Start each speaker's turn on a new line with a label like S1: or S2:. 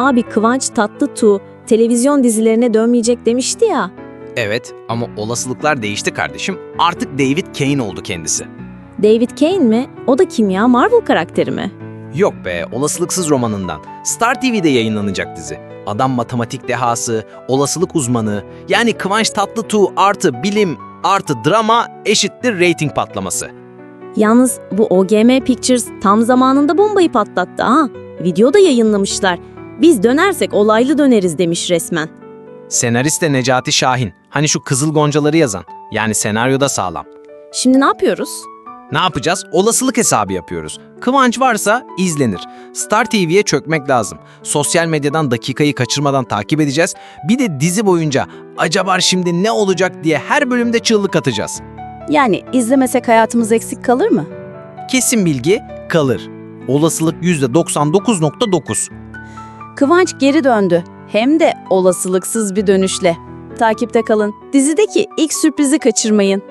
S1: Abi Kıvanç Tatlıtuğ televizyon dizilerine dönmeyecek demişti ya.
S2: Evet ama olasılıklar değişti kardeşim. Artık David Kane oldu kendisi.
S1: David Kane mi? O da kim ya? Marvel karakteri mi?
S2: Yok be, olasılıksız romanından. Star TV'de yayınlanacak dizi. Adam matematik dehası, olasılık uzmanı, yani Kıvanç Tatlıtuğ artı bilim artı drama eşittir rating patlaması.
S1: Yalnız bu OGM Pictures tam zamanında bombayı patlattı ha. Videoda yayınlamışlar. Biz dönersek olaylı döneriz demiş resmen.
S2: Senarist de Necati Şahin. Hani şu Kızıl Goncaları yazan. Yani senaryoda sağlam.
S1: Şimdi ne yapıyoruz?
S2: Ne yapacağız? Olasılık hesabı yapıyoruz. Kıvanç varsa izlenir. Star TV'ye çökmek lazım. Sosyal medyadan dakikayı kaçırmadan takip edeceğiz. Bir de dizi boyunca acaba şimdi ne olacak diye her bölümde çığlık atacağız.
S3: Yani izlemesek hayatımız eksik kalır mı?
S2: Kesin bilgi kalır. Olasılık %99.9.
S3: Kıvanç geri döndü. Hem de olasılıksız bir dönüşle. Takipte kalın. Dizideki ilk sürprizi kaçırmayın.